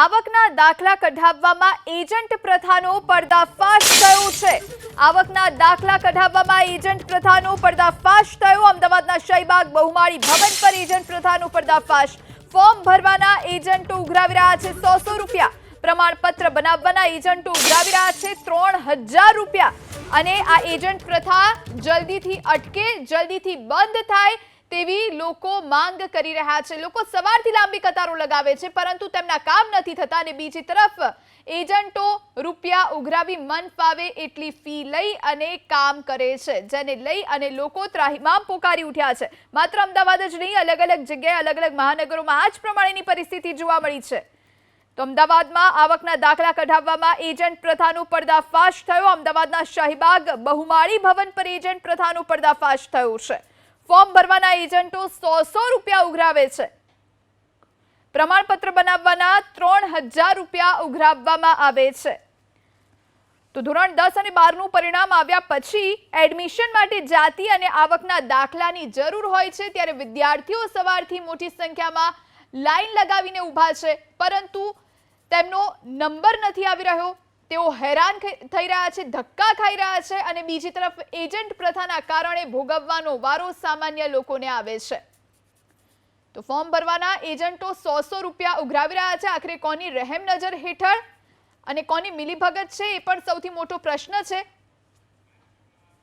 આવકના દાખલા કઢાવવામાં એજન્ટ પ્રથાનો પર્દાફાશ થયો છે. આવકના દાખલા કઢાવવામાં એજન્ટ પ્રથાનો પર્દાફાશ થયો. અમદાવાદના શહીબાગ બહુમાળી ભવન પર એજન્ટ પ્રથાનો પર્દાફાશ. ફોર્મ ભરવાના એજન્ટો ઉઘરાવી રહ્યા છે સો સો રૂપિયા. પ્રમાણપત્ર બનાવવાના એજન્ટો ઉઘરાવી રહ્યા છે ત્રણ હજાર રૂપિયા. અને આ એજન્ટ પ્રથા જલ્દીથી અટકે, જલ્દીથી બંધ થાય. તેવી લોકો માંગ કરી રહ્યા છે. લોકો સવારથી લાંબી કતારો લગાવે છે, પરંતુ તેમના કામ નથી થતા અને બીજી તરફ એજન્ટો રૂપિયા ઉઘરાવી મન ફાવે એટલી ફી લઈ અને કામ કરે છે, જેને લઈ અને લોકો ત્રાહિમામ પોકારી ઉઠ્યા છે. માત્ર અમદાવાદ જ નહીં, અલગ અલગ જગ્યાએ, અલગ અલગ મહાનગરોમાં આ જ પ્રમાણેની પરિસ્થિતિ જોવા મળી છે. તો અમદાવાદમાં આવકના દાખલા કઢાવવામાં એજન્ટ પ્રથાનો પર્દાફાશ થયો. અમદાવાદના શાહીબાગ બહુમાળી ભવન પર એજન્ટ પ્રથાનો પર્દાફાશ થયો છે. ફોર્મ ભરવાના એજન્ટો સો સો રૂપિયા ઉઘરાવે છે. પ્રમાણપત્ર બનાવવાના ત્રણ હજાર રૂપિયા ઉઘરાવવામાં આવે છે. તો ધોરણ દસ અને બારનું પરિણામ આવ્યા પછી એડમિશન માટે જાતિ અને આવકના દાખલાની જરૂર હોય છે ત્યારે વિદ્યાર્થીઓ સવારથી મોટી સંખ્યામાં લાઈન લગાવીને ઊભા છે. પરંતુ તેમનો નંબર નથી આવી રહ્યો. તેઓ હેરાન થઈ રહ્યા છે, ધક્કા ખાઈ રહ્યા છે અને બીજી તરફ એજન્ટ પ્રથાના કારણે ભોગવવાનો વારો સામાન્ય લોકોને આવે છે. તો ફોર્મ ભરવાના એજન્ટો સો સો રૂપિયા ઉઘરાવી રહ્યા છે. આખરે કોની રહેમ નજર હેઠળ અને કોની મિલીભગત છે એ પણ સૌથી મોટો પ્રશ્ન છે.